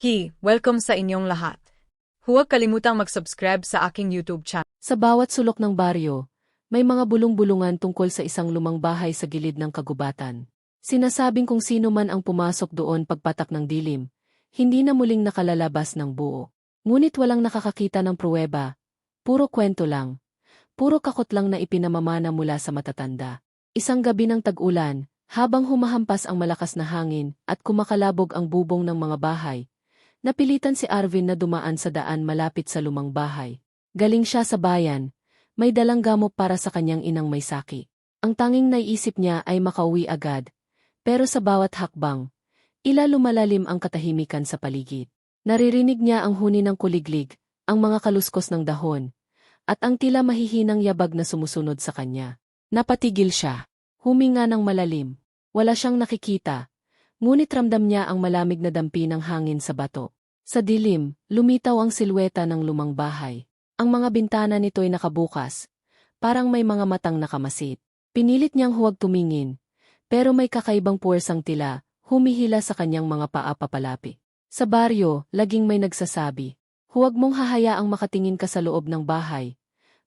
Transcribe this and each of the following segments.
Hi, welcome sa inyong lahat. Huwag kalimutang mag-subscribe sa aking YouTube channel. Sa bawat sulok ng baryo, may mga bulong-bulungan tungkol sa isang lumang bahay sa gilid ng kagubatan. Sinasabing kung sino man ang pumasok doon pagpatak ng dilim, hindi na muling nakalalabas ng buo. Ngunit walang nakakakita ng pruweba. Puro kwento lang. Puro kakot lang na ipinamamana mula sa matatanda. Isang gabi ng tag-ulan, habang humahampas ang malakas na hangin at kumakalabog ang bubong ng mga bahay, napilitan si Arvin na dumaan sa daan malapit sa lumang bahay. Galing siya sa bayan, may dalang gamot para sa kanyang inang may saki. Ang tanging naiisip niya ay makauwi agad, pero sa bawat hakbang, ila lumalalim ang katahimikan sa paligid. Naririnig niya ang huni ng kuliglig, ang mga kaluskos ng dahon, at ang tila mahihinang yabag na sumusunod sa kanya. Napatigil siya. Huminga ng malalim. Wala siyang nakikita. Ngunit ramdam niya ang malamig na dampi ng hangin sa bato. Sa dilim, lumitaw ang silweta ng lumang bahay. Ang mga bintana nito'y nakabukas. Parang may mga matang nakamasit. Pinilit niyang huwag tumingin. Pero may kakaibang puwersang tila, humihila sa kanyang mga paa papalapi. Sa baryo, laging may nagsasabi, huwag mong hahayaang makatingin ka sa loob ng bahay.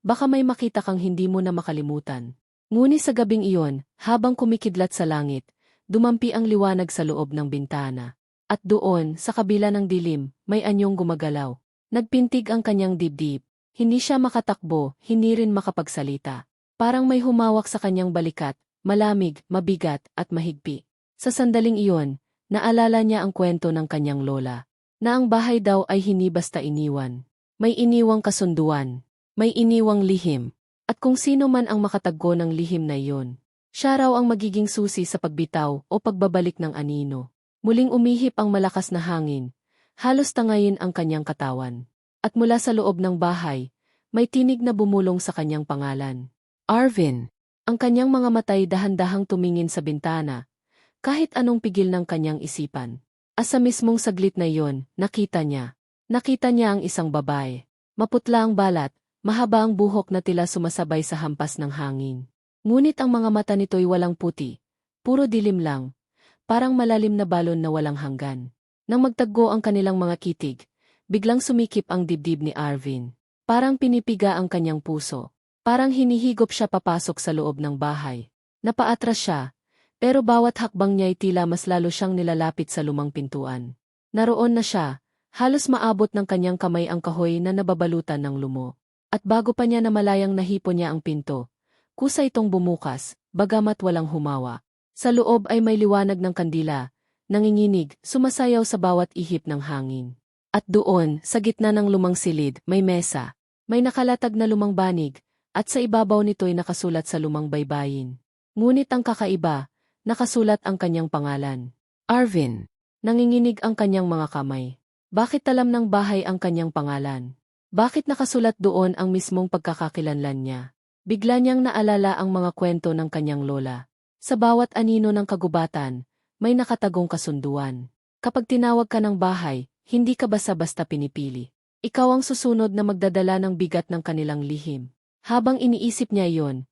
Baka may makita kang hindi mo na makalimutan. Ngunit sa gabing iyon, habang kumikidlat sa langit, dumampi ang liwanag sa loob ng bintana. At doon, sa kabila ng dilim, may anyong gumagalaw. Nagpintig ang kanyang dibdib. Hindi siya makatakbo, hindi rin makapagsalita. Parang may humawak sa kanyang balikat, malamig, mabigat, at mahigpi. Sa sandaling iyon, naalala niya ang kwento ng kanyang lola, na ang bahay daw ay hindi basta iniwan. May iniwang kasunduan, may iniwang lihim, at kung sino man ang makataggo ng lihim na iyon, siya raw ang magiging susi sa pagbitaw o pagbabalik ng anino. Muling umihip ang malakas na hangin, halos tangayin ang kanyang katawan. At mula sa loob ng bahay, may tinig na bumulong sa kanyang pangalan. Arvin! Ang kanyang mga matay dahan-dahang tumingin sa bintana, kahit anong pigil ng kanyang isipan. Asa mismong saglit na iyon, nakita niya. Nakita niya ang isang babae. Maputla ang balat, Mahaba ang buhok na tila sumasabay sa hampas ng hangin. Ngunit ang mga mata nito'y walang puti. Puro dilim lang. Parang malalim na balon na walang hanggan. Nang magtaggo ang kanilang mga kitig, biglang sumikip ang dibdib ni Arvin. Parang pinipiga ang kanyang puso. Parang hinihigop siya papasok sa loob ng bahay. Napaatras siya, pero bawat hakbang niya'y tila mas lalo siyang nilalapit sa lumang pintuan. Naroon na siya, halos maabot ng kanyang kamay ang kahoy na nababalutan ng lumo. At bago pa niya namalayang nahipo niya ang pinto, kusa itong bumukas, bagamat walang humawa. Sa loob ay may liwanag ng kandila, nanginginig, sumasayaw sa bawat ihip ng hangin. At doon, sa gitna ng lumang silid, may mesa. May nakalatag na lumang banig, at sa ibabaw nito'y nakasulat sa lumang baybayin. Ngunit ang kakaiba, nakasulat ang kanyang pangalan. Arvin. Nanginginig ang kanyang mga kamay. Bakit alam ng bahay ang kanyang pangalan? Bakit nakasulat doon ang mismong pagkakakilanlan niya? Bigla niyang naalala ang mga kwento ng kanyang lola. Sa bawat anino ng kagubatan, may nakatagong kasunduan. Kapag tinawag ka ng bahay, hindi ka basta-basta pinipili. Ikaw ang susunod na magdadala ng bigat ng kanilang lihim. Habang iniisip niya iyon,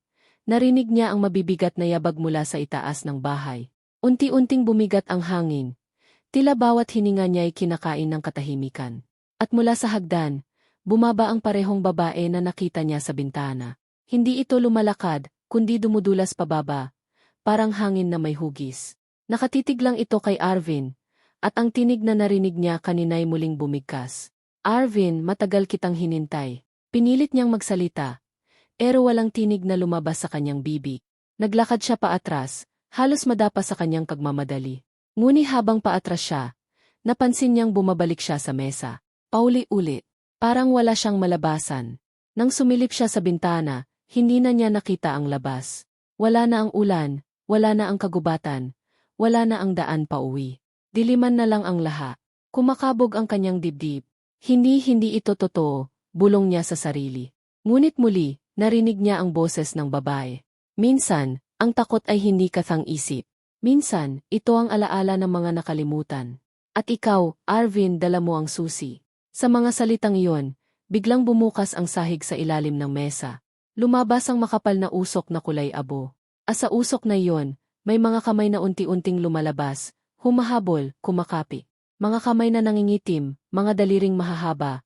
narinig niya ang mabibigat na yabag mula sa itaas ng bahay. Unti-unting bumigat ang hangin. Tila bawat hininga niya ay kinakain ng katahimikan. At mula sa hagdan, Bumaba ang parehong babae na nakita niya sa bintana. Hindi ito lumalakad, kundi dumudulas pababa, parang hangin na may hugis. Nakatitig lang ito kay Arvin, at ang tinig na narinig niya kanina'y muling bumigkas. Arvin, matagal kitang hinintay. Pinilit niyang magsalita, pero walang tinig na lumabas sa kanyang bibig. Naglakad siya paatras, halos madapa sa kanyang kagmamadali. Ngunit habang paatras siya, napansin niyang bumabalik siya sa mesa. Pauli-ulit. Parang wala siyang malabasan. Nang sumilip siya sa bintana, hindi na niya nakita ang labas. Wala na ang ulan, wala na ang kagubatan, wala na ang daan pa uwi. Diliman na lang ang laha. Kumakabog ang kanyang dibdib. Hindi-hindi ito totoo, bulong niya sa sarili. Ngunit muli, narinig niya ang boses ng babae. Minsan, ang takot ay hindi kathang isip. Minsan, ito ang alaala ng mga nakalimutan. At ikaw, Arvin, dala mo ang susi. Sa mga salitang iyon, biglang bumukas ang sahig sa ilalim ng mesa. Lumabas ang makapal na usok na kulay abo. Asa usok na iyon, may mga kamay na unti-unting lumalabas, humahabol, kumakapi. Mga kamay na nangingitim, mga daliring mahahaba.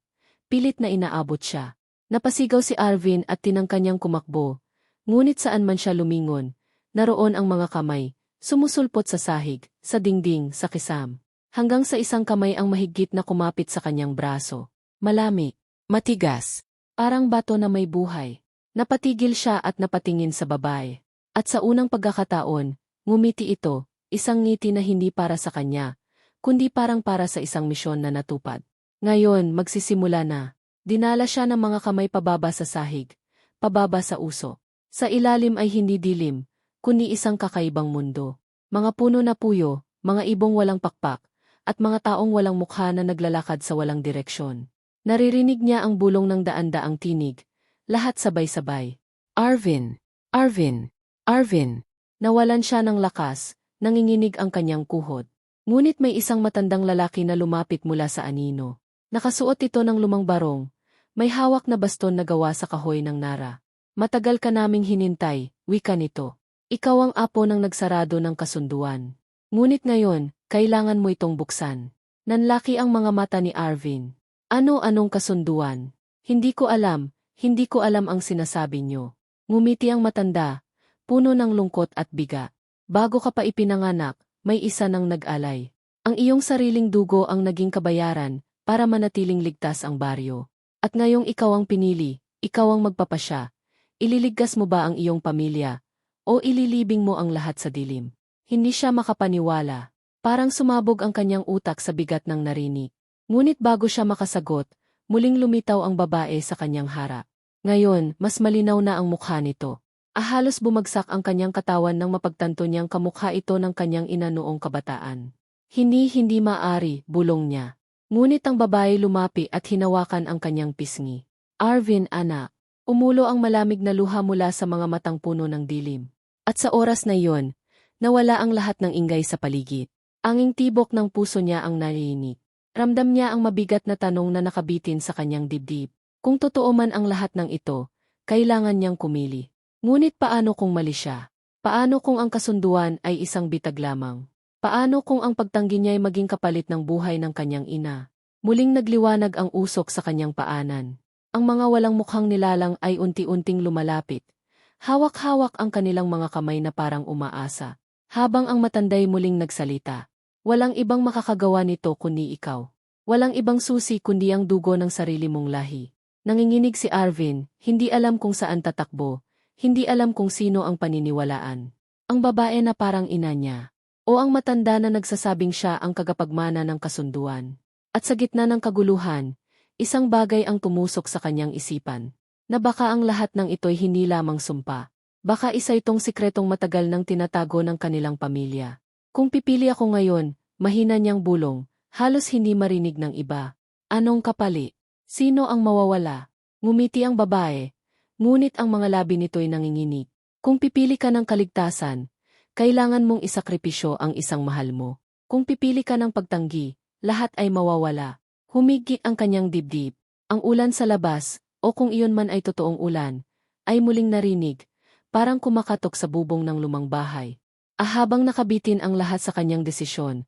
Pilit na inaabot siya. Napasigaw si Arvin at tinangka kumakbo. Ngunit saan man siya lumingon, naroon ang mga kamay, sumusulpot sa sahig, sa dingding, sa kisam. Hanggang sa isang kamay ang mahigit na kumapit sa kanyang braso. Malami, matigas, parang bato na may buhay. Napatigil siya at napatingin sa babae. At sa unang pagkakataon, ngumiti ito, isang ngiti na hindi para sa kanya, kundi parang para sa isang misyon na natupad. Ngayon, magsisimula na. Dinala siya ng mga kamay pababa sa sahig, pababa sa uso. Sa ilalim ay hindi dilim, kundi isang kakaibang mundo. Mga puno na puyo, mga ibong walang pakpak, at mga taong walang mukha na naglalakad sa walang direksyon. Naririnig niya ang bulong ng daan-daang tinig, lahat sabay-sabay. Arvin! Arvin! Arvin! Nawalan siya ng lakas, nanginginig ang kanyang kuhod. Ngunit may isang matandang lalaki na lumapit mula sa anino. Nakasuot ito ng lumang barong, may hawak na baston na gawa sa kahoy ng nara. Matagal ka naming hinintay, wika nito. Ikaw ang apo ng nagsarado ng kasunduan. Ngunit ngayon, kailangan mo itong buksan. Nanlaki ang mga mata ni Arvin. Ano-anong kasunduan? Hindi ko alam, hindi ko alam ang sinasabi niyo. Ngumiti ang matanda, puno ng lungkot at biga. Bago ka pa ipinanganak, may isa nang nag-alay. Ang iyong sariling dugo ang naging kabayaran para manatiling ligtas ang baryo. At ngayong ikaw ang pinili, ikaw ang magpapasya. Ililigtas mo ba ang iyong pamilya? O ililibing mo ang lahat sa dilim? Hindi siya makapaniwala. Parang sumabog ang kanyang utak sa bigat ng narinig. Ngunit bago siya makasagot, muling lumitaw ang babae sa kanyang harap. Ngayon, mas malinaw na ang mukha nito. Ahalos bumagsak ang kanyang katawan nang mapagtanto niyang kamukha ito ng kanyang ina noong kabataan. Hindi hindi maari, bulong niya. Ngunit ang babae lumapi at hinawakan ang kanyang pisngi. Arvin, anak. Umulo ang malamig na luha mula sa mga matang puno ng dilim. At sa oras na iyon, nawala ang lahat ng ingay sa paligid. Anging tibok ng puso niya ang narinig. Ramdam niya ang mabigat na tanong na nakabitin sa kanyang dibdib. Kung totoo man ang lahat ng ito, kailangan niyang kumili. Ngunit paano kung mali siya? Paano kung ang kasunduan ay isang bitag lamang? Paano kung ang pagtanggi niya ay maging kapalit ng buhay ng kanyang ina? Muling nagliwanag ang usok sa kanyang paanan. Ang mga walang mukhang nilalang ay unti-unting lumalapit. Hawak-hawak ang kanilang mga kamay na parang umaasa. Habang ang matanday muling nagsalita. Walang ibang makakagawa nito kundi ikaw. Walang ibang susi kundi ang dugo ng sarili mong lahi. Nanginginig si Arvin, hindi alam kung saan tatakbo, hindi alam kung sino ang paniniwalaan. Ang babae na parang ina niya. O ang matanda na nagsasabing siya ang kagapagmana ng kasunduan. At sa gitna ng kaguluhan, isang bagay ang tumusok sa kanyang isipan. Na baka ang lahat ng ito'y hindi lamang sumpa. Baka isa itong sikretong matagal nang tinatago ng kanilang pamilya. Kung pipili ako ngayon, mahina niyang bulong, halos hindi marinig ng iba. Anong kapali? Sino ang mawawala? Ngumiti ang babae, ngunit ang mga labi nito'y nanginginig. Kung pipili ka ng kaligtasan, kailangan mong isakripisyo ang isang mahal mo. Kung pipili ka ng pagtanggi, lahat ay mawawala. Humigi ang kanyang dibdib. Ang ulan sa labas, o kung iyon man ay totoong ulan, ay muling narinig, parang kumakatok sa bubong ng lumang bahay. Ahabang nakabitin ang lahat sa kanyang desisyon,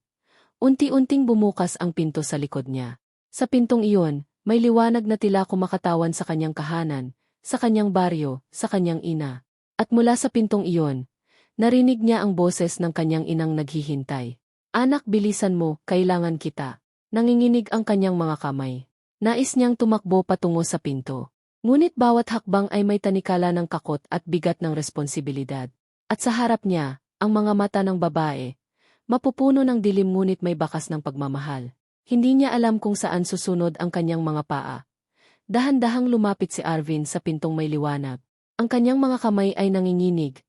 unti-unting bumukas ang pinto sa likod niya. Sa pintong iyon, may liwanag na tila kumakatawan sa kanyang kahanan, sa kanyang baryo, sa kanyang ina. At mula sa pintong iyon, narinig niya ang boses ng kanyang inang naghihintay. Anak bilisan mo, kailangan kita. Nanginginig ang kanyang mga kamay. Nais niyang tumakbo patungo sa pinto. Ngunit bawat hakbang ay may tanikala ng kakot at bigat ng responsibilidad. At sa harap niya, ang mga mata ng babae, mapupuno ng dilim ngunit may bakas ng pagmamahal. Hindi niya alam kung saan susunod ang kanyang mga paa. Dahan-dahang lumapit si Arvin sa pintong may liwanag. Ang kanyang mga kamay ay nanginginig.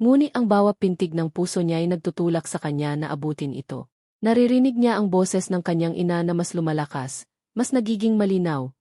Ngunit ang bawat pintig ng puso niya ay nagtutulak sa kanya na abutin ito. Naririnig niya ang boses ng kanyang ina na mas lumalakas, mas nagiging malinaw,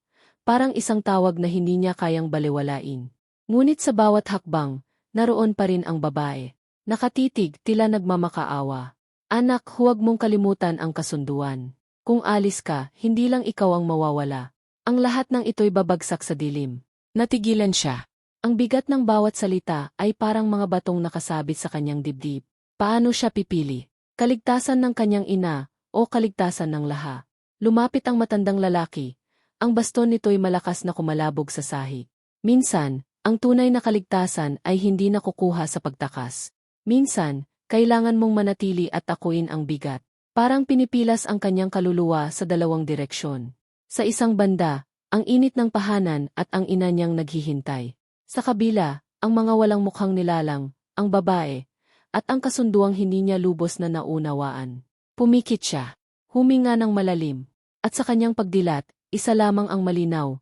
parang isang tawag na hindi niya kayang baliwalain. Ngunit sa bawat hakbang, naroon pa rin ang babae. Nakatitig, tila nagmamakaawa. Anak, huwag mong kalimutan ang kasunduan. Kung alis ka, hindi lang ikaw ang mawawala. Ang lahat ng ito'y babagsak sa dilim. Natigilan siya. Ang bigat ng bawat salita ay parang mga batong nakasabit sa kanyang dibdib. Paano siya pipili? Kaligtasan ng kanyang ina o kaligtasan ng laha. Lumapit ang matandang lalaki. Ang baston nito'y malakas na kumalabog sa sahig. Minsan, ang tunay na kaligtasan ay hindi nakukuha sa pagtakas. Minsan, kailangan mong manatili at akuin ang bigat. Parang pinipilas ang kanyang kaluluwa sa dalawang direksyon. Sa isang banda, ang init ng pahanan at ang ina niyang naghihintay. Sa kabila, ang mga walang mukhang nilalang, ang babae, at ang kasunduang hindi niya lubos na naunawaan. Pumikit siya, huminga ng malalim, at sa kanyang pagdilat, isa lamang ang malinaw,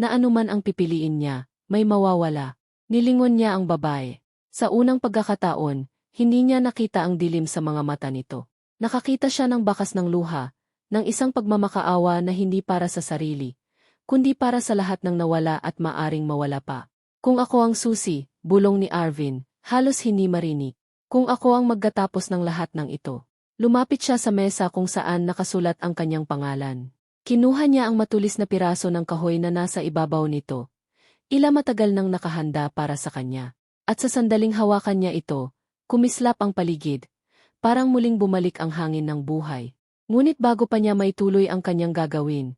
na anuman ang pipiliin niya, may mawawala. Nilingon niya ang babae. Sa unang pagkakataon, hindi niya nakita ang dilim sa mga mata nito. Nakakita siya ng bakas ng luha, ng isang pagmamakaawa na hindi para sa sarili, kundi para sa lahat ng nawala at maaring mawala pa. Kung ako ang susi, bulong ni Arvin, halos hindi marinig. Kung ako ang magkatapos ng lahat ng ito. Lumapit siya sa mesa kung saan nakasulat ang kanyang pangalan. Kinuha niya ang matulis na piraso ng kahoy na nasa ibabaw nito. Ila matagal nang nakahanda para sa kanya. At sa sandaling hawakan niya ito, kumislap ang paligid, parang muling bumalik ang hangin ng buhay. Ngunit bago pa niya may tuloy ang kanyang gagawin,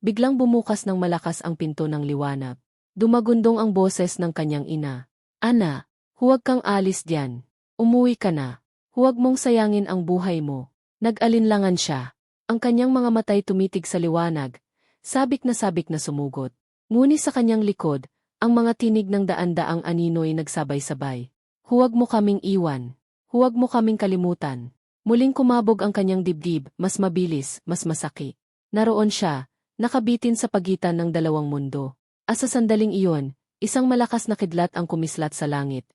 biglang bumukas ng malakas ang pinto ng liwanag. Dumagundong ang boses ng kanyang ina. Ana, huwag kang alis diyan. Umuwi ka na. Huwag mong sayangin ang buhay mo. Nag-alinlangan siya. Ang kanyang mga matay tumitig sa liwanag. Sabik na sabik na sumugot. Ngunit sa kanyang likod, ang mga tinig ng daan-daang anino'y nagsabay-sabay. Huwag mo kaming iwan. Huwag mo kaming kalimutan. Muling kumabog ang kanyang dibdib, mas mabilis, mas masaki. Naroon siya, nakabitin sa pagitan ng dalawang mundo. At sa sandaling iyon, isang malakas na kidlat ang kumislat sa langit.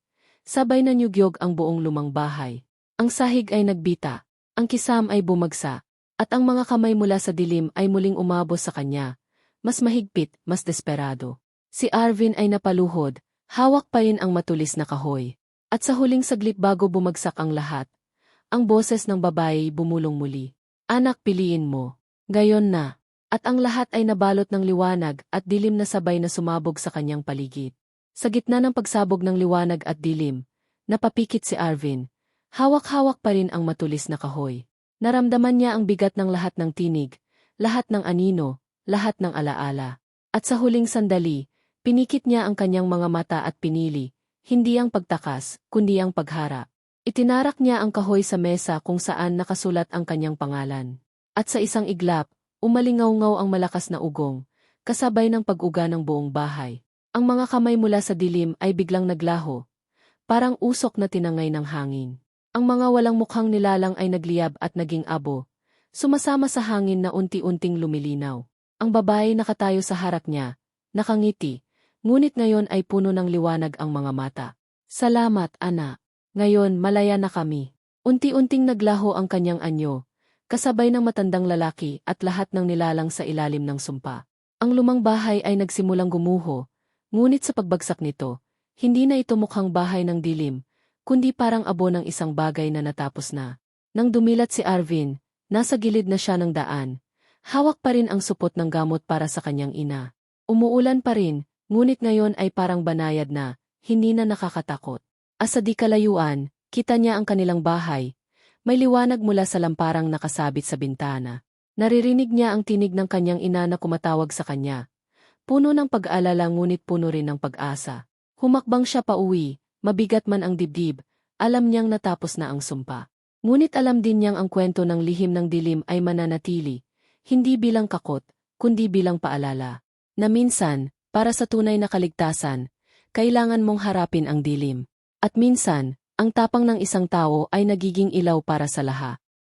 Sabay na nyugyog ang buong lumang bahay. Ang sahig ay nagbita, ang kisam ay bumagsa, at ang mga kamay mula sa dilim ay muling umabos sa kanya. Mas mahigpit, mas desperado. Si Arvin ay napaluhod, hawak pa rin ang matulis na kahoy. At sa huling saglit bago bumagsak ang lahat, ang boses ng babae bumulong muli. Anak piliin mo. Gayon na. At ang lahat ay nabalot ng liwanag at dilim na sabay na sumabog sa kanyang paligid. Sa gitna ng pagsabog ng liwanag at dilim, napapikit si Arvin. Hawak-hawak pa rin ang matulis na kahoy. Naramdaman niya ang bigat ng lahat ng tinig, lahat ng anino, lahat ng alaala. At sa huling sandali, pinikit niya ang kanyang mga mata at pinili, hindi ang pagtakas, kundi ang paghara. Itinarak niya ang kahoy sa mesa kung saan nakasulat ang kanyang pangalan. At sa isang iglap, Umalingaw-ngaw ang malakas na ugong, kasabay ng pag-uga ng buong bahay. Ang mga kamay mula sa dilim ay biglang naglaho, parang usok na tinangay ng hangin. Ang mga walang mukhang nilalang ay nagliyab at naging abo, sumasama sa hangin na unti-unting lumilinaw. Ang babae nakatayo sa harap niya, nakangiti, ngunit ngayon ay puno ng liwanag ang mga mata. Salamat, ana. Ngayon, malaya na kami. Unti-unting naglaho ang kanyang anyo, kasabay ng matandang lalaki at lahat ng nilalang sa ilalim ng sumpa. Ang lumang bahay ay nagsimulang gumuho, ngunit sa pagbagsak nito, hindi na ito mukhang bahay ng dilim, kundi parang abo ng isang bagay na natapos na. Nang dumilat si Arvin, nasa gilid na siya ng daan, hawak pa rin ang supot ng gamot para sa kanyang ina. Umuulan pa rin, ngunit ngayon ay parang banayad na, hindi na nakakatakot. Asa di kalayuan, kita niya ang kanilang bahay, may liwanag mula sa lamparang nakasabit sa bintana. Naririnig niya ang tinig ng kanyang ina na kumatawag sa kanya. Puno ng pag-alala ngunit puno rin ng pag-asa. Humakbang siya pa uwi, mabigat man ang dibdib, alam niyang natapos na ang sumpa. Ngunit alam din niyang ang kwento ng lihim ng dilim ay mananatili, hindi bilang kakot, kundi bilang paalala. Na minsan, para sa tunay na kaligtasan, kailangan mong harapin ang dilim. At minsan, ang tapang ng isang tao ay nagiging ilaw para sa laha.